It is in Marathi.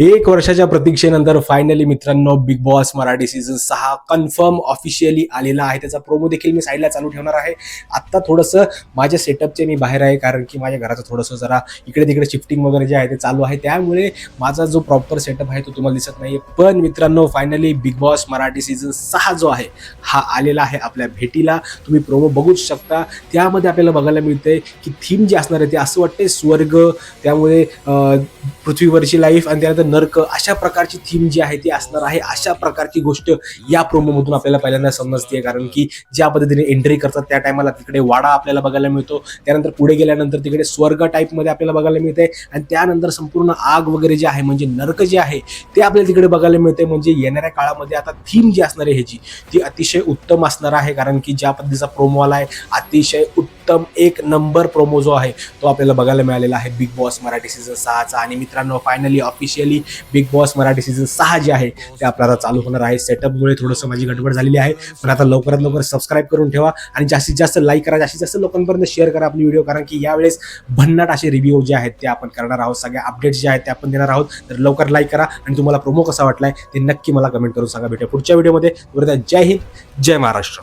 एक वर्षाच्या प्रतीक्षेनंतर फायनली मित्रांनो बिग बॉस मराठी सीझन सहा कन्फर्म ऑफिशियली आलेला आहे. त्याचा प्रोमो देखील मी साईडला चालू ठेवणार आहे. आत्ता थोडंसं माझ्या सेटअपचे मी बाहेर आहे कारण की माझ्या घराचं थोडंसं जरा इकडे तिकडे शिफ्टिंग वगैरे जे आहे ते चालू आहे. त्यामुळे माझा जो प्रॉपर सेटअप आहे तो तुम्हाला दिसत नाही पण मित्रांनो finally Bigg Boss Marathi season सहा जो आहे हा आलेला आहे आपल्या भेटीला. तुम्ही प्रोमो बघूच शकता. त्यामध्ये आपल्याला बघायला मिळते की थीम जी असणार आहे ते असं वाटते स्वर्ग त्यामुळे पृथ्वीवरची लाईफ आणि त्यानंतर नर्क अशा प्रकारची थीम जी आहे ती असणार आहे. अशा प्रकारची गोष्ट या प्रोमोमधून आपल्याला पहिल्यांदा समजते. कारण की ज्या पद्धतीने एंट्री करतात त्या टायमाला तिकडे वाडा आपल्याला बघायला मिळतो. त्यानंतर पुढे गेल्यानंतर तिकडे स्वर्ग टाईपमध्ये आपल्याला बघायला मिळते आणि त्यानंतर संपूर्ण आग वगैरे जे आहे म्हणजे नर्क जे आहे ते आपल्याला तिकडे बघायला मिळते म्हणजे येणाऱ्या काळामध्ये आता थीम जी असणार आहे ह्याची ती अतिशय उत्तम असणार आहे. कारण की ज्या पद्धतीचा प्रोमो आला आहे अतिशय उत्तम एक नंबर प्रोमो जो आहे तो आपल्याला बघायला मिळालेला आहे. बिग बॉस मराठी सीझन सहाचा. आणि मित्रांनो finally officially Bigg Boss Marathi season सहा जे आहे ते आपल्याला चालू होणार आहे. सेटअपमुळे थोडंसं माझी गडबड झालेली आहे. पण आता लवकरात लवकर सबस्क्राईब करून ठेवा आणि जास्तीत जास्त लाईक करा. जास्तीत जास्त लोकांपर्यंत शेअर करा आपली व्हिडिओ कारण की यावेळेस भन्नाट असे रिव्ह्यू जे आहेत ते आपण करणार आहोत. सगळ्या अपडेट्स जे आहेत ते आपण देणार आहोत. तर लवकर लाईक करा आणि तुम्हाला प्रोमो कसा वाटलाय ते नक्की मला कमेंट करून सांगा. भेटूया पुढच्या व्हिडिओमध्ये जय हिंद जय महाराष्ट्र.